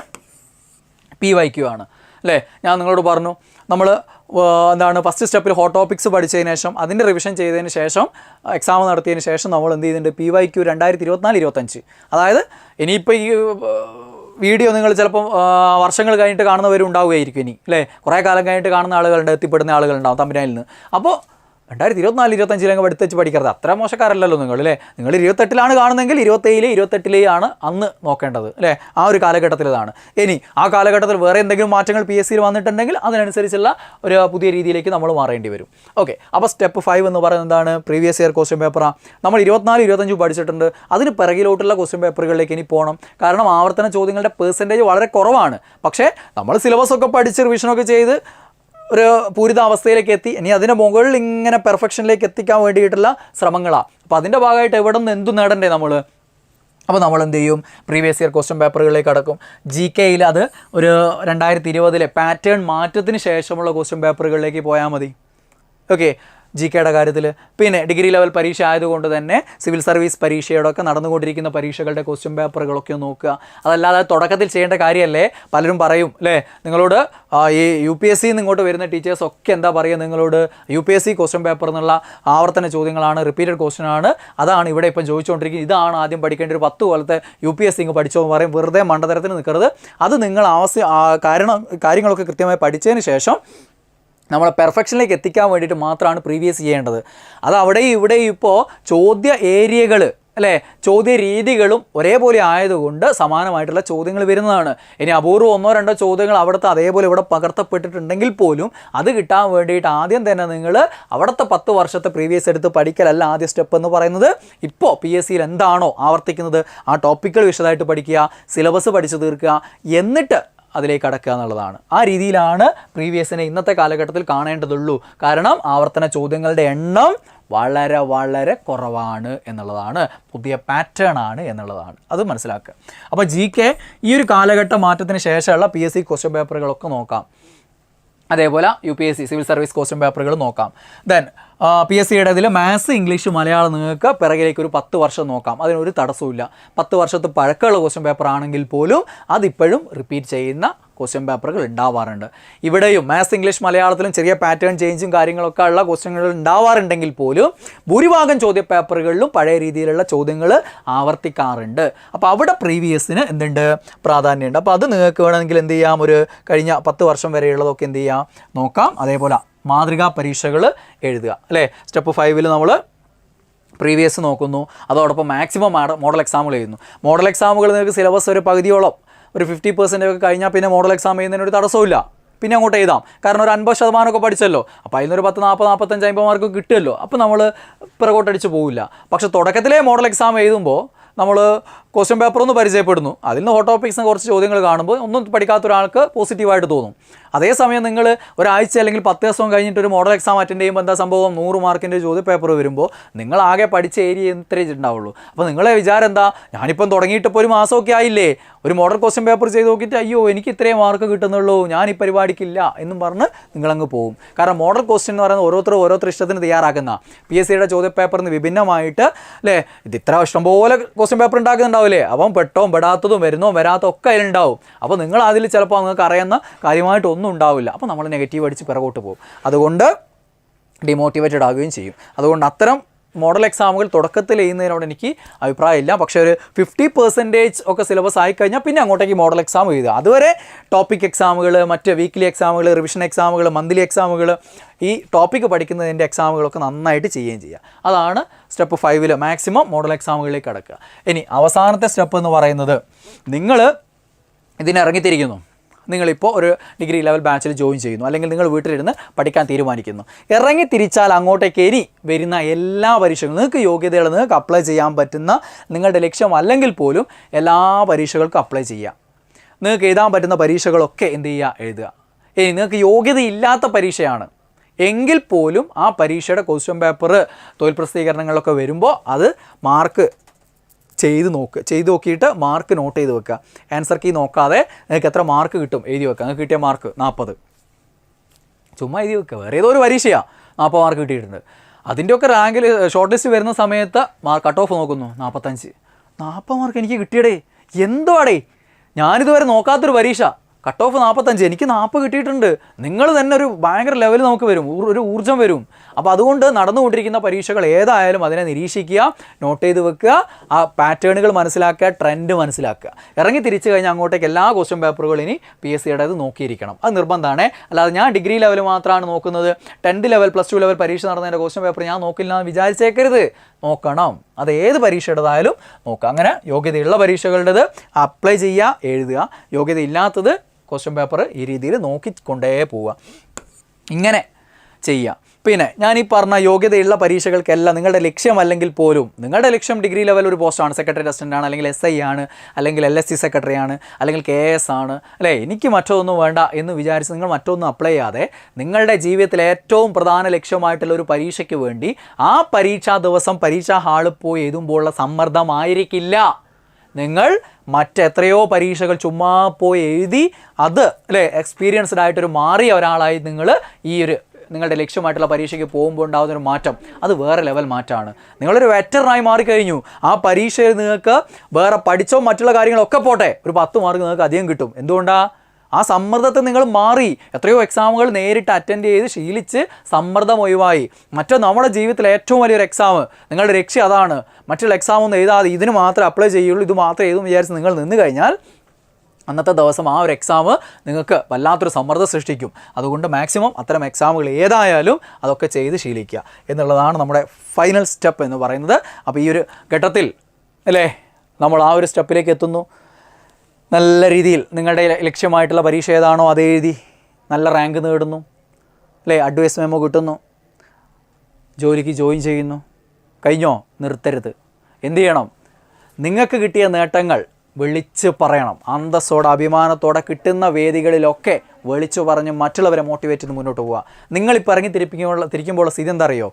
പി വൈ ക്യു ആണ്. അല്ലേ? ഞാൻ നിങ്ങളോട് പറഞ്ഞു നമ്മൾ എന്താണ് ഫസ്റ്റ് സ്റ്റെപ്പിൽ ഹോട്ട് ടോപ്പിക്സ് പഠിച്ചതിന് ശേഷം അതിന്റെ റിവിഷൻ ചെയ്തതിന് ശേഷം എക്സാം നടത്തിയതിന് ശേഷം നമ്മൾ എന്ത് ചെയ്യുന്നുണ്ട് പി വൈ ക്യു രണ്ടായിരത്തി ഇരുപത്തിനാല് ഇരുപത്തഞ്ച് അതായത് ഇനിയിപ്പോൾ ഈ വീഡിയോ നിങ്ങൾ ചിലപ്പം വർഷങ്ങൾ കഴിഞ്ഞിട്ട് കാണുന്നവരും ഉണ്ടാവുകയായിരിക്കും ഇനി അല്ലേ? കുറേ കാലം കഴിഞ്ഞിട്ട് കാണുന്ന ആളുകളുണ്ട് എത്തിപ്പെടുന്ന ആളുകളുണ്ടാവും തമ്പിനായിൽ നിന്ന്. അപ്പോൾ രണ്ടായിരത്തി ഇരുപത്തിനാല് ഇരുപത്തഞ്ചിലങ്ങ് എടുത്തുവെച്ച് പഠിക്കരുത്. അത്ര മോശക്കാരല്ലല്ലോ നിങ്ങൾ അല്ലേ? നിങ്ങൾ ഇരുപത്തെട്ടിലാണ് കാണുന്നതെങ്കിൽ ഇരുപത്തേഴിലെ ഇരുപത്തെട്ടിലെയാണ് അന്ന് നോക്കേണ്ടത് അല്ലേ? ആ ഒരു കാലഘട്ടത്തിലാണ് ഇനി ആ കാലഘട്ടത്തിൽ വേറെ എന്തെങ്കിലും മാറ്റങ്ങൾ പി എസ് സിയിൽ വന്നിട്ടുണ്ടെങ്കിൽ അതിനനുസരിച്ചുള്ള ഒരു പുതിയ രീതിയിലേക്ക് നമ്മൾ മാറേണ്ടി വരും. ഓക്കെ അപ്പോൾ സ്റ്റെപ്പ് ഫൈവ് എന്ന് പറയുന്നത് എന്താണ്? പ്രീവിയസ് ഇയർ ക്വസ്റ്റ്യൻ പേപ്പറാണ് നമ്മൾ ഇരുപത്തിനാല് ഇരുപത്തഞ്ച് പഠിച്ചിട്ടുണ്ട്. അതിന് പിറകിലോട്ടുള്ള ക്വസ്റ്റ്യൻ പേപ്പറുകളിലേക്ക് ഇനി പോകണം കാരണം ആവർത്തന ചോദ്യങ്ങളുടെ പേഴ്സന്റേജ് വളരെ കുറവാണ്. പക്ഷേ നമ്മൾ സിലബസ് ഒക്കെ പഠിച്ച് റിവിഷനൊക്കെ ചെയ്ത് ഒരു പൂരിതാവസ്ഥയിലേക്ക് എത്തി. ഇനി അതിന്റെ മുകളിൽ ഇങ്ങനെ പെർഫെക്ഷനിലേക്ക് എത്തിക്കാൻ വേണ്ടിയിട്ടുള്ള ശ്രമങ്ങളാണ് അപ്പോൾ അതിന്റെ ഭാഗമായിട്ട് എവിടെ നിന്ന് എന്തു നേടണ്ടേ നമ്മൾ അപ്പോൾ നമ്മൾ എന്ത് ചെയ്യും? പ്രീവിയസ് ഇയർ ക്വസ്റ്റ്യൻ പേപ്പറുകളിലേക്ക് അടക്കും. ജി കെയിൽ അത് ഒരു രണ്ടായിരത്തി ഇരുപതിലെ പാറ്റേൺ മാറ്റത്തിന് ശേഷമുള്ള ക്വസ്റ്റ്യൻ പേപ്പറുകളിലേക്ക് പോയാൽ മതി. ഓക്കെ ജി കെയുടെ കാര്യത്തിൽ പിന്നെ ഡിഗ്രി ലെവൽ പരീക്ഷ ആയതുകൊണ്ട് തന്നെ സിവിൽ സർവീസ് പരീക്ഷയോടൊക്കെ നടന്നുകൊണ്ടിരിക്കുന്ന പരീക്ഷകളുടെ ക്വസ്റ്റ്യൻ പേപ്പറുകളൊക്കെ നോക്കുക. അതല്ലാതെ തുടക്കത്തിൽ ചെയ്യേണ്ട കാര്യമല്ലേ പലരും പറയും അല്ലേ നിങ്ങളോട് ഈ യു പി എസ് സിന്ന് ഇങ്ങോട്ട് വരുന്ന ടീച്ചേഴ്സ് ഒക്കെ എന്താ പറയുക നിങ്ങളോട്? U P S C question paper എന്നുള്ള ആവർത്തന ചോദ്യങ്ങളാണ് റിപ്പീറ്റഡ് ക്വസ്റ്റ്യൻ ആണ്. അതാണ് ഇവിടെ ഇപ്പം ചോദിച്ചുകൊണ്ടിരിക്കുന്നത്. ഇതാണ് ആദ്യം പഠിക്കേണ്ട ഒരു പത്ത് കൊല്ലത്തെ യു പി എസ് സി ഇങ്ങ് പഠിച്ചോ പറയും. വെറുതെ മണ്ഡതരത്തിന് നിൽക്കരുത് അത് നിങ്ങൾ ആവശ്യ കാരണം കാര്യങ്ങളൊക്കെ കൃത്യമായി പഠിച്ചതിന് ശേഷം നമ്മളെ പെർഫെക്ഷനിലേക്ക് എത്തിക്കാൻ വേണ്ടിയിട്ട് മാത്രമാണ് പ്രീവിയസ് ചെയ്യേണ്ടത്. അത് അവിടെയും ഇവിടെയും ഇപ്പോൾ ചോദ്യ ഏരിയകൾ അല്ലേ? ചോദ്യ രീതികളും ഒരേപോലെ ആയതുകൊണ്ട് സമാനമായിട്ടുള്ള ചോദ്യങ്ങൾ വരുന്നതാണ്. ഇനി അപൂർവം ഒന്നോ രണ്ടോ ചോദ്യങ്ങൾ അവിടുത്തെ അതേപോലെ ഇവിടെ പകർത്തപ്പെട്ടിട്ടുണ്ടെങ്കിൽ പോലും അത് കിട്ടാൻ വേണ്ടിയിട്ട് ആദ്യം തന്നെ നിങ്ങൾ അവിടുത്തെ പത്ത് വർഷത്തെ പ്രീവിയസ് എടുത്ത് പഠിക്കലല്ല ആദ്യ സ്റ്റെപ്പ് എന്ന് പറയുന്നത്. ഇപ്പോൾ പി എസ് സിയിൽ എന്താണോ ആവർത്തിക്കുന്നത്? ആ ടോപ്പിക്കുകൾ വിശദമായിട്ട് പഠിക്കുക സിലബസ് പഠിച്ചു തീർക്കുക എന്നിട്ട് അതിലേക്ക് അടക്കുക എന്നുള്ളതാണ്. ആ രീതിയിലാണ് പ്രീവിയസിനെ ഇന്നത്തെ കാലഘട്ടത്തിൽ കാണേണ്ടതുള്ളൂ. കാരണം ആവർത്തന ചോദ്യങ്ങളുടെ എണ്ണം വളരെ വളരെ കുറവാണ് എന്നുള്ളതാണ്. പുതിയ പാറ്റേൺ ആണ് എന്നുള്ളതാണ്. അത് മനസ്സിലാക്കുക. അപ്പോൾ ജി കെ ഈ ഒരു കാലഘട്ട മാറ്റത്തിന് ശേഷമുള്ള പി എസ് സി ക്വസ്റ്റ്യൻ പേപ്പറുകളൊക്കെ നോക്കാം. അതേപോലെ U P S C civil service question പേപ്പറുകൾ നോക്കാം. ദെൻ പി എസ് സിയുടെ ഇതിൽ മാത്സ് ഇംഗ്ലീഷ് മലയാളം നിങ്ങൾക്ക് പിറകിലേക്ക് ഒരു പത്ത് വർഷം നോക്കാം. അതിനൊരു തടസ്സമില്ല പത്ത് വർഷത്തെ പഴക്കമുള്ള ക്വസ്റ്റ്യൻ പേപ്പർ ആണെങ്കിൽ പോലും അതിപ്പോഴും റിപ്പീറ്റ് ചെയ്യുന്ന ക്വസ്റ്റ്യൻ പേപ്പറുകൾ ഉണ്ടാവാറുണ്ട്. ഇവിടെയും മാത്സ് ഇംഗ്ലീഷ് മലയാളത്തിലും ചെറിയ പാറ്റേൺ ചേഞ്ചും കാര്യങ്ങളൊക്കെ ഉള്ള ക്വസ്റ്റ്യനുകൾ ഉണ്ടാവാറുണ്ടെങ്കിൽ പോലും ഭൂരിഭാഗം ചോദ്യ പേപ്പറുകളിലും പഴയ രീതിയിലുള്ള ചോദ്യങ്ങൾ ആവർത്തിക്കാറുണ്ട്. അപ്പോൾ അവിടെ പ്രീവിയസിന് എന്തുണ്ട്? പ്രാധാന്യമുണ്ട്. അപ്പോൾ അത് നിങ്ങൾക്ക് വേണമെങ്കിൽ എന്ത് ചെയ്യാം? ഒരു കഴിഞ്ഞ പത്ത് വർഷം വരെയുള്ളതൊക്കെ എന്ത് ചെയ്യാം? നോക്കാം. അതേപോലെ മാതൃകാ പരീക്ഷകൾ എഴുതുക. അല്ലേ? സ്റ്റെപ്പ് ഫൈവിൽ നമ്മൾ പ്രീവിയസ് നോക്കുന്നു. അതോടൊപ്പം മാക്സിമം മോഡൽ എക്സാമുകൾ എഴുതുന്നു. മോഡൽ എക്സാമുകൾ നിങ്ങൾക്ക് സിലബസ് ഒരു പകുതിയോളം ഒരു ഫിഫ്റ്റി പെർസെന്റ് ഒക്കെ കഴിഞ്ഞാൽ പിന്നെ മോഡൽ എക്സാം ചെയ്യുന്നതിന് ഒരു തടസ്സമില്ല പിന്നെ അങ്ങോട്ട് എഴുതാം. കാരണം ഒരു അൻപത് ശതമാനമൊക്കെ പഠിച്ചല്ലോ. അപ്പോൾ അതിൽ നിന്നൊരു പത്ത് നാൽപ്പത് നാൽപ്പത്തഞ്ച് അമ്പത് മാർക്ക് കിട്ടുമല്ലോ. അപ്പോൾ നമ്മൾ പിറകോട്ടടിച്ച് പോവില്ല. പക്ഷേ തുടക്കത്തിലേ മോഡൽ എക്സാം എഴുതുമ്പോൾ നമ്മൾ ക്വസ്റ്റ്യൻ പേപ്പർ ഒന്ന് പരിചയപ്പെടുന്നു. അതിൽ നിന്ന് ഹോട്ട് ടോപ്പിക്സിന് കുറച്ച് ചോദ്യങ്ങൾ കാണുമ്പോൾ ഒന്നും പഠിക്കാത്ത ഒരാൾക്ക് പോസിറ്റീവായിട്ട് തോന്നും. അതേസമയം നിങ്ങൾ ഒരാഴ്ച അല്ലെങ്കിൽ പത്ത് ദിവസം കഴിഞ്ഞിട്ട് ഒരു മോഡൽ എക്സാം അറ്റൻഡ് ചെയ്യുമ്പോൾ എന്താ സംഭവം? നൂറ് മാർക്കിന്റെ ചോദ്യ പേപ്പർ വരുമ്പോൾ നിങ്ങൾ ആകെ പഠിച്ച ഏരിയ ഇത്രേ ഉണ്ടാവുള്ളൂ അപ്പോൾ നിങ്ങളെ വിചാരം എന്താ? ഞാനിപ്പം തുടങ്ങിയിട്ട് ഇപ്പോൾ ഒരു മാസമൊക്കെ ആയില്ലേ? ഒരു മോഡൽ ക്വസ്റ്റ്യൻ പേപ്പർ ചെയ്ത് നോക്കിയിട്ട് അയ്യോ എനിക്ക് ഇത്രയും മാർക്ക് കിട്ടുന്നുള്ളൂ ഞാൻ ഈ പരിപാടിക്കില്ല എന്നും പറഞ്ഞ് നിങ്ങളങ്ങ് പോകും. കാരണം മോഡൽ ക്വസ്റ്റ്യൻ എന്ന് പറയുന്നത് ഓരോരുത്തർ ഓരോരുത്തർ ഇഷ്ടത്തിന് തയ്യാറാക്കുന്ന. പി എസ് സിയുടെ ചോദ്യ പേപ്പറിന് വിഭിന്നമായിട്ട് അല്ലേ? ഇത് ഇത്ര ഇഷ്ടംപോലെ ക്വസ്റ്റ്യൻ പേപ്പർ ഉണ്ടാക്കുന്നുണ്ടാവില്ലേ അപ്പം പെട്ടോം പെടാത്തതും വരുന്നോ വരാത്തതും ഒക്കെ അതിലുണ്ടാവും. അപ്പോൾ നിങ്ങൾ അതിൽ ചിലപ്പോൾ നിങ്ങൾക്ക് അറിയുന്ന കാര്യമായിട്ടൊന്നും ഉണ്ടാവില്ല. അപ്പോൾ നമ്മൾ നെഗറ്റീവ് അടിച്ച് പിറകോട്ട് പോകും. അതുകൊണ്ട് ഡിമോട്ടിവേറ്റഡ് ആകുകയും ചെയ്യും. അതുകൊണ്ട് അത്തരം മോഡൽ എക്സാമുകൾ തുടക്കത്തിൽ ചെയ്യുന്നതിനോട് എനിക്ക് അഭിപ്രായമില്ല. പക്ഷേ ഒരു ഫിഫ്റ്റി പെർസെന്റേജ് ഒക്കെ സിലബസ് ആയിക്കഴിഞ്ഞാൽ പിന്നെ അങ്ങോട്ടേക്ക് മോഡൽ എക്സാം എഴുതുക. അതുവരെ ടോപ്പിക് എക്സാമുകൾ മറ്റ് വീക്ക്ലി എക്സാമുകൾ റിവിഷൻ എക്സാമുകൾ മന്ത്ലി എക്സാമുകൾ ഈ ടോപ്പിക്ക് പഠിക്കുന്നതിന്റെ എക്സാമുകളൊക്കെ നന്നായിട്ട് ചെയ്യുകയും ചെയ്യുക. അതാണ് സ്റ്റെപ്പ് ഫൈവിൽ മാക്സിമം മോഡൽ എക്സാമുകളിലേക്ക് കടക്കുക. ഇനി അവസാനത്തെ സ്റ്റെപ്പ് എന്ന് പറയുന്നത് നിങ്ങൾ ഇതിനിറങ്ങിത്തിരിക്കുന്നു നിങ്ങളിപ്പോൾ ഒരു ഡിഗ്രി ലെവൽ ബാച്ചിൽ ജോയിൻ ചെയ്യുന്നു. അല്ലെങ്കിൽ നിങ്ങൾ വീട്ടിലിരുന്ന് പഠിക്കാൻ തീരുമാനിക്കുന്നു. ഇറങ്ങി തിരിച്ചാൽ അങ്ങോട്ടേക്ക് ഇനി വരുന്ന എല്ലാ പരീക്ഷകളും നിങ്ങൾക്ക് യോഗ്യതകൾ നിങ്ങൾക്ക് അപ്ലൈ ചെയ്യാൻ പറ്റുന്ന നിങ്ങളുടെ ലക്ഷ്യം അല്ലെങ്കിൽ പോലും എല്ലാ പരീക്ഷകൾക്കും അപ്ലൈ ചെയ്യാം നിങ്ങൾക്ക് എഴുതാൻ പറ്റുന്ന പരീക്ഷകളൊക്കെ എന്ത് ചെയ്യുക? എഴുതുക. ഇനി നിങ്ങൾക്ക് യോഗ്യതയില്ലാത്ത പരീക്ഷയാണ്. എങ്കിൽ പോലും ആ പരീക്ഷയുടെ ക്വസ്റ്റ്യൻ പേപ്പർ തൊഴിൽ പ്രസിദ്ധീകരണങ്ങളിലൊക്കെ വരുമ്പോൾ അത് മാർക്ക് ചെയ്ത് നോക്ക് ചെയ്ത് നോക്കിയിട്ട് മാർക്ക് നോട്ട് ചെയ്ത് വെക്കുക. ആൻസർ കീ നോക്കാതെ നിങ്ങൾക്ക് എത്ര മാർക്ക് കിട്ടും? എഴുതി വെക്കുക. നിങ്ങൾക്ക് കിട്ടിയ മാർക്ക് നാൽപ്പത് ചുമ്മാ എഴുതി വെക്കുക. വേറെ ഏതോ ഒരു പരീക്ഷയാണ് നാൽപ്പത് മാർക്ക് കിട്ടിയിട്ടുണ്ട്. അതിന്റെയൊക്കെ റാങ്കിൽ ഷോർട്ട് ലിസ്റ്റ് വരുന്ന സമയത്ത് മാർക്ക് കട്ട് ഓഫ് നോക്കുന്നു. നാൽപ്പത്തഞ്ച് നാൽപ്പത് മാർക്ക് എനിക്ക് കിട്ടിയടേ. എന്തുവാടേ? ഞാനിതുവരെ നോക്കാത്തൊരു പരീക്ഷ. കട്ട് ഓഫ് നാൽപ്പത്തഞ്ച് എനിക്ക് നാൽപ്പത് കിട്ടിയിട്ടുണ്ട്. നിങ്ങൾ തന്നെ ഒരു ഭയങ്കര ലെവൽ നമുക്ക് വരും. ഒരു ഊർജം വരും. അപ്പോൾ അതുകൊണ്ട് നടന്നുകൊണ്ടിരിക്കുന്ന പരീക്ഷകൾ ഏതായാലും അതിനെ നിരീക്ഷിക്കുക നോട്ട് ചെയ്ത് വെക്കുക ആ പാറ്റേണുകൾ മനസ്സിലാക്കുക ട്രെൻഡ് മനസ്സിലാക്കുക. ഇറങ്ങി തിരിച്ചു കഴിഞ്ഞാൽ അങ്ങോട്ടേക്ക് എല്ലാ ക്വസ്റ്റ്യൻ പേപ്പറുകളും ഇനി പി എസ് സിയുടേത് നോക്കിയിരിക്കണം. അത് നിർബന്ധമാണ്. അല്ലാതെ ഞാൻ ഡിഗ്രി ലെവൽ മാത്രമാണ് നോക്കുന്നത്. Tenth level plus two level പരീക്ഷ നടന്നതിന്റെ ക്വസ്റ്റ്യൻ പേപ്പർ ഞാൻ നോക്കില്ല എന്ന് വിചാരിച്ചേക്കരുത്. നോക്കണം. അത് ഏത് പരീക്ഷയുടേതായാലും നോക്കുക അങ്ങനെ യോഗ്യതയുള്ള പരീക്ഷകളുടേത് അപ്ലൈ ചെയ്യുക എഴുതുക. യോഗ്യത ഇല്ലാത്തത് ക്വസ്റ്റ്യൻ പേപ്പർ ഈ രീതിയിൽ നോക്കിക്കൊണ്ടേ പോവുക. ഇങ്ങനെ ചെയ്യുക. പിന്നെ ഞാൻ ഈ പറഞ്ഞ യോഗ്യതയുള്ള പരീക്ഷകൾക്കെല്ലാം നിങ്ങളുടെ ലക്ഷ്യം അല്ലെങ്കിൽ പോലും നിങ്ങളുടെ ലക്ഷ്യം ഡിഗ്രി ലെവൽ ഒരു പോസ്റ്റാണ് സെക്രട്ടറി അസിസ്റ്റന്റ് ആണ് അല്ലെങ്കിൽ എസ് ഐ ആണ് അല്ലെങ്കിൽ എൽ എസ് സി സെക്രട്ടറി ആണ് അല്ലെങ്കിൽ കെ എസ് ആണ്. അല്ലേ? എനിക്ക് മറ്റൊന്നും വേണ്ട എന്ന് വിചാരിച്ച് നിങ്ങൾ മറ്റൊന്നും അപ്ലൈ ചെയ്യാതെ നിങ്ങളുടെ ജീവിതത്തിലെ ഏറ്റവും പ്രധാന ലക്ഷ്യമായിട്ടുള്ള ഒരു പരീക്ഷയ്ക്ക് വേണ്ടി ആ പരീക്ഷാ ദിവസം പരീക്ഷാ ഹാളിൽ പോയി എഴുതുമ്പോഴുള്ള സമ്മർദ്ദമായിരിക്കില്ല നിങ്ങൾ മറ്റെത്രയോ പരീക്ഷകൾ ചുമ്മാ പോയി എഴുതി അത് അല്ലേ എക്സ്പീരിയൻസ്ഡ് ആയിട്ടൊരു മാറിയ ഒരാളായി നിങ്ങൾ ഈ ഒരു നിങ്ങളുടെ ലക്ഷ്യമായിട്ടുള്ള പരീക്ഷയ്ക്ക് പോകുമ്പോൾ ഉണ്ടാകുന്ന ഒരു മാറ്റം. അത് വേറെ ലെവൽ മാറ്റമാണ് നിങ്ങളൊരു വെറ്ററിനായി മാറിക്കഴിഞ്ഞു. ആ പരീക്ഷയിൽ നിങ്ങൾക്ക് വേറെ പഠിച്ചോ മറ്റുള്ള കാര്യങ്ങളൊക്കെ പോട്ടെ. ഒരു പത്ത് മാർക്ക് നിങ്ങൾക്ക് അധികം കിട്ടും. എന്തുകൊണ്ടാണ് ആ സമ്മർദ്ദത്തെ നിങ്ങൾ മാറി. എത്രയോ എക്സാമുകൾ നേരിട്ട് അറ്റൻഡ് ചെയ്ത് ശീലിച്ച് സമ്മർദ്ദം ഒഴിവായി. മറ്റോ നമ്മുടെ ജീവിതത്തിലെ ഏറ്റവും വലിയൊരു എക്സാം നിങ്ങളുടെ ലക്ഷ്യം അതാണ്. മറ്റുള്ള എക്സാം ഒന്നും എഴുതാതെ ഇതിന് മാത്രമേ അപ്ലൈ ചെയ്യുള്ളൂ ഇത് മാത്രമേ എഴുതും വിചാരിച്ച് നിങ്ങൾ നിന്ന് കഴിഞ്ഞാൽ അന്നത്തെ ദിവസം ആ ഒരു എക്സാം നിങ്ങൾക്ക് വല്ലാത്തൊരു സമ്മർദ്ദം സൃഷ്ടിക്കും. അതുകൊണ്ട് മാക്സിമം അത്തരം എക്സാമുകൾ ഏതായാലും അതൊക്കെ ചെയ്ത് ശീലിക്കുക എന്നുള്ളതാണ് നമ്മുടെ ഫൈനൽ സ്റ്റെപ്പ് എന്ന് പറയുന്നത്. അപ്പോൾ ഈ ഒരു ഘട്ടത്തിൽ അല്ലേ? നമ്മൾ ആ ഒരു സ്റ്റെപ്പിലേക്ക് എത്തുന്നു. നല്ല രീതിയിൽ നിങ്ങളുടെ ലക്ഷ്യമായിട്ടുള്ള പരീക്ഷ ഏതാണോ അത് എഴുതി നല്ല റാങ്ക് നേടുന്നു. അല്ലേ? അഡ്വൈസ് മെമ്മോ കിട്ടുന്നു. ജോലിക്ക് ജോയിൻ ചെയ്യുന്നു. കഴിഞ്ഞോ? നിർത്തരുത്. എന്തു ചെയ്യണം? നിങ്ങൾക്ക് കിട്ടിയ നേട്ടങ്ങൾ വിളിച്ച് പറയണം. അന്തസ്സോടെ അഭിമാനത്തോടെ കിട്ടുന്ന വേദികളിലൊക്കെ വിളിച്ചു പറഞ്ഞ് മറ്റുള്ളവരെ മോട്ടിവേറ്റ് ചെയ്ത് മുന്നോട്ട് പോവുക. നിങ്ങളിപ്പോൾ ഇറങ്ങി തിരിപ്പിക്കുമ്പോൾ തിരിക്കുമ്പോൾ സ്ഥിതി എന്താ അറിയോ?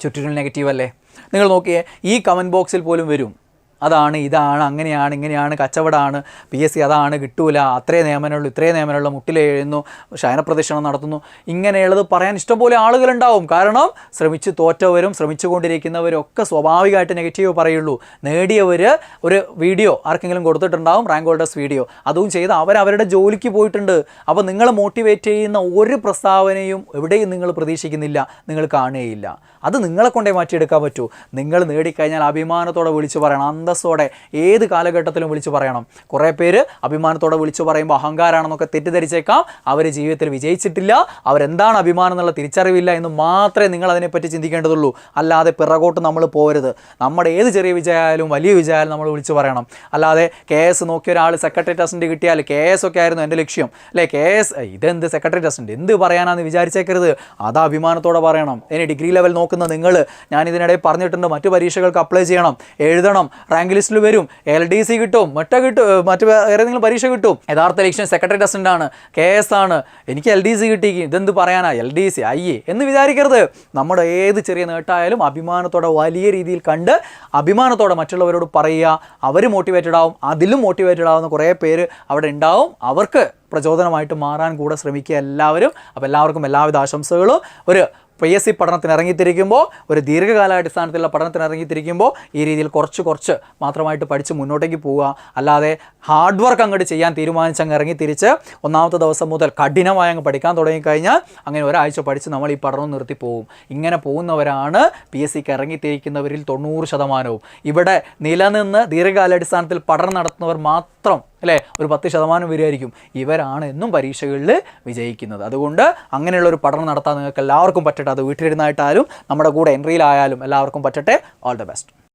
ചുറ്റിനും നെഗറ്റീവ് അല്ലേ? നിങ്ങൾ നോക്കിയേ ഈ കമന്റ് ബോക്സിൽ പോലും വരും. അതാണ് ഇതാണ് അങ്ങനെയാണ് ഇങ്ങനെയാണ് കച്ചവടമാണ് പി എസ് സി അതാണ് കിട്ടൂല അത്രേ നിയമനമുള്ളൂ ഇത്രേ നിയമനമുള്ള മുട്ടിലെഴുന്നു ശയനപ്രദക്ഷിണം നടത്തുന്നു. ഇങ്ങനെയുള്ളത് പറയാൻ ഇഷ്ടംപോലെ ആളുകളുണ്ടാവും. കാരണം ശ്രമിച്ച് തോറ്റവരും ശ്രമിച്ചുകൊണ്ടിരിക്കുന്നവരും ഒക്കെ സ്വാഭാവികമായിട്ട് നെഗറ്റീവ് പറയുള്ളൂ. നേടിയവർ ഒരു വീഡിയോ ആർക്കെങ്കിലും കൊടുത്തിട്ടുണ്ടാവും റാങ്ക് ഹോൾഡേഴ്സ് വീഡിയോ. അതും ചെയ്ത് അവരവരുടെ ജോലിക്ക് പോയിട്ടുണ്ട്. അപ്പോൾ നിങ്ങൾ മോട്ടിവേറ്റ് ചെയ്യുന്ന ഒരു പ്രസ്താവനയും എവിടെയും നിങ്ങൾ പ്രതീക്ഷിക്കുന്നില്ല നിങ്ങൾ കാണുകയില്ല. അത് നിങ്ങളെ കൊണ്ടേ മാറ്റിയെടുക്കാൻ പറ്റൂ. നിങ്ങൾ നേടിക്കഴിഞ്ഞാൽ അഭിമാനത്തോടെ വിളിച്ചു പറയണം അന്തസ്സോടെ ഏത് കാലഘട്ടത്തിലും വിളിച്ചു പറയണം. കുറേ പേര് അഭിമാനത്തോടെ വിളിച്ചു പറയുമ്പോൾ അഹങ്കാരാണെന്നൊക്കെ തെറ്റിദ്ധരിച്ചേക്കാം. അവർ ജീവിതത്തിൽ വിജയിച്ചിട്ടില്ല. അവരെന്താണ് അഭിമാനം എന്നുള്ള തിരിച്ചറിവില്ല എന്ന് മാത്രമേ നിങ്ങൾ അതിനെപ്പറ്റി ചിന്തിക്കേണ്ടതുള്ളൂ. അല്ലാതെ പിറകോട്ട് നമ്മൾ പോരുത് നമ്മുടെ ഏത് ചെറിയ വിജയമായാലും വലിയ വിജയമായാലും നമ്മൾ വിളിച്ചു പറയണം. അല്ലാതെ കെ എസ് നോക്കിയ ഒരാൾ സെക്രട്ടറി ടെസ്റ്റിന്റെ കിട്ടിയാൽ കെ എസ് ഒക്കെ ആയിരുന്നു എന്റെ ലക്ഷ്യം. അല്ലേ? കെ എസ് ഇതെന്ത് സെക്രട്ടറി ടെസ്റ്റിന്റെ എന്ത് പറയാനാന്ന് വിചാരിച്ചേക്കരുത്. അത് അഭിമാനത്തോടെ പറയണം. ഇനി ഡിഗ്രി ലെവൽ നോക്കുന്ന നിങ്ങൾ ഞാൻ ഇതിനിടയിൽ പറഞ്ഞിട്ടുണ്ട് മറ്റു പരീക്ഷകൾക്ക് അപ്ലൈ ചെയ്യണം എഴുതണം റാങ്ക് ലിസ്റ്റിൽ വരും എൽ ഡി സി കിട്ടും മറ്റ കിട്ടും മറ്റു ഏതെങ്കിലും പരീക്ഷ കിട്ടും. യഥാർത്ഥ ലക്ഷ്യം സെക്രട്ടറി അസിസ്റ്റന്റ് ആണ് കെ എസ് ആണ് എനിക്ക് എൽ ഡി സി കിട്ടി ഇതെന്ത് പറയാനാ? L D C I A എന്ന് വിചാരിക്കരുത്. നമ്മുടെ ഏത് ചെറിയ നേട്ടമായാലും അഭിമാനത്തോടെ വലിയ രീതിയിൽ കണ്ട് അഭിമാനത്തോടെ മറ്റുള്ളവരോട് പറയുക അവർ മോട്ടിവേറ്റഡ് ആവും അതിലും മോട്ടിവേറ്റഡ് ആവുന്ന കുറേ പേര് അവിടെ ഉണ്ടാവും. അവർക്ക് പ്രചോദനമായിട്ട് മാറാൻ കൂടെ ശ്രമിക്കുക എല്ലാവരും. അപ്പോൾ എല്ലാവർക്കും എല്ലാവിധ ആശംസകളും. ഒരു പി എസ് സി പഠനത്തിന് ഇറങ്ങിത്തിരിക്കുമ്പോൾ ഒരു ദീർഘകാലാടിസ്ഥാനത്തിലുള്ള പഠനത്തിന് ഇറങ്ങിത്തിരിക്കുമ്പോൾ ഈ രീതിയിൽ കുറച്ച് കുറച്ച് മാത്രമായിട്ട് പഠിച്ച് മുന്നോട്ടേക്ക് പോവുക. അല്ലാതെ ഹാർഡ് വർക്ക് അങ്ങോട്ട് ചെയ്യാൻ തീരുമാനിച്ച് അങ്ങ് ഇറങ്ങിത്തിരിച്ച് ഒന്നാമത്തെ ദിവസം മുതൽ കഠിനമായി അങ്ങ് പഠിക്കാൻ തുടങ്ങിക്കഴിഞ്ഞാൽ അങ്ങനെ ഒരാഴ്ച പഠിച്ച് നമ്മൾ ഈ പഠനം നിർത്തി പോകും ഇങ്ങനെ പോകുന്നവരാണ് പി എസ് സിക്ക് ഇറങ്ങിത്തിരിക്കുന്നവരിൽ തൊണ്ണൂറ് ശതമാനവും. ഇവിടെ നിലനിന്ന് ദീർഘകാലാടിസ്ഥാനത്തിൽ പഠനം നടത്തുന്നവർ മാത്രം അല്ലേ? ഒരു പത്ത് ശതമാനം വരുമായിരിക്കും ഇവരാണ് എന്നും പരീക്ഷകളിൽ വിജയിക്കുന്നത്. അതുകൊണ്ട് അങ്ങനെയുള്ള ഒരു പഠനം നടത്താൻ നിങ്ങൾക്ക് എല്ലാവർക്കും പറ്റട്ടെ. അത് വീട്ടിലിരുന്നായിട്ടായാലും നമ്മുടെ കൂടെ എൻട്രിയിലായാലും എല്ലാവർക്കും പറ്റട്ടെ. All the best